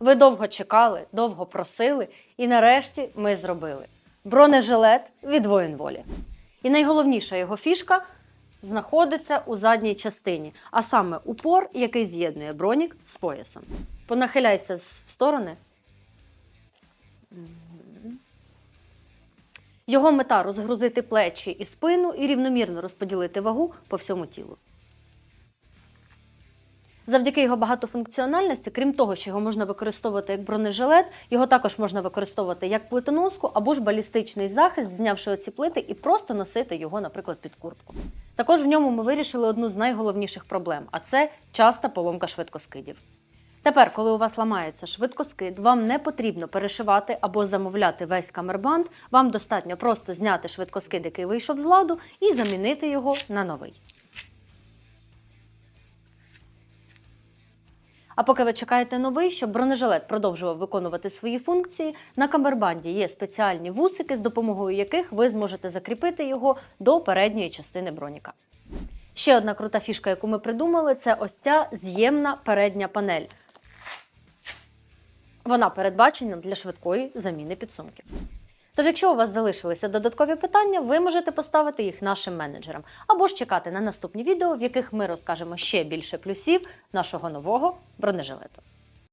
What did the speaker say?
Ви довго чекали, довго просили, і нарешті ми зробили бронежилет від воїнволі. І найголовніша його фішка знаходиться у задній частині, а саме упор, який з'єднує бронік з поясом. Понахиляйся в сторони. Його мета розгрузити плечі і спину і рівномірно розподілити вагу по всьому тілу. Завдяки його багатофункціональності, крім того, що його можна використовувати як бронежилет, його також можна використовувати як плитоноску або ж балістичний захист, знявши оці плити і просто носити його, наприклад, під куртку. Також в ньому ми вирішили одну з найголовніших проблем, а це часта поломка швидкоскидів. Тепер, коли у вас ламається швидкоскид, вам не потрібно перешивати або замовляти весь камербанд. Вам достатньо просто зняти швидкоскид, який вийшов з ладу, і замінити його на новий. А поки ви чекаєте новий, щоб бронежилет продовжував виконувати свої функції, на камербанді є спеціальні вусики, з допомогою яких ви зможете закріпити його до передньої частини броніка. Ще одна крута фішка, яку ми придумали, це ось ця з'ємна передня панель. Вона передбачена для швидкої заміни підсумків. Тож, якщо у вас залишилися додаткові питання, ви можете поставити їх нашим менеджерам або ж чекати на наступні відео, в яких ми розкажемо ще більше плюсів нашого нового бронежилету.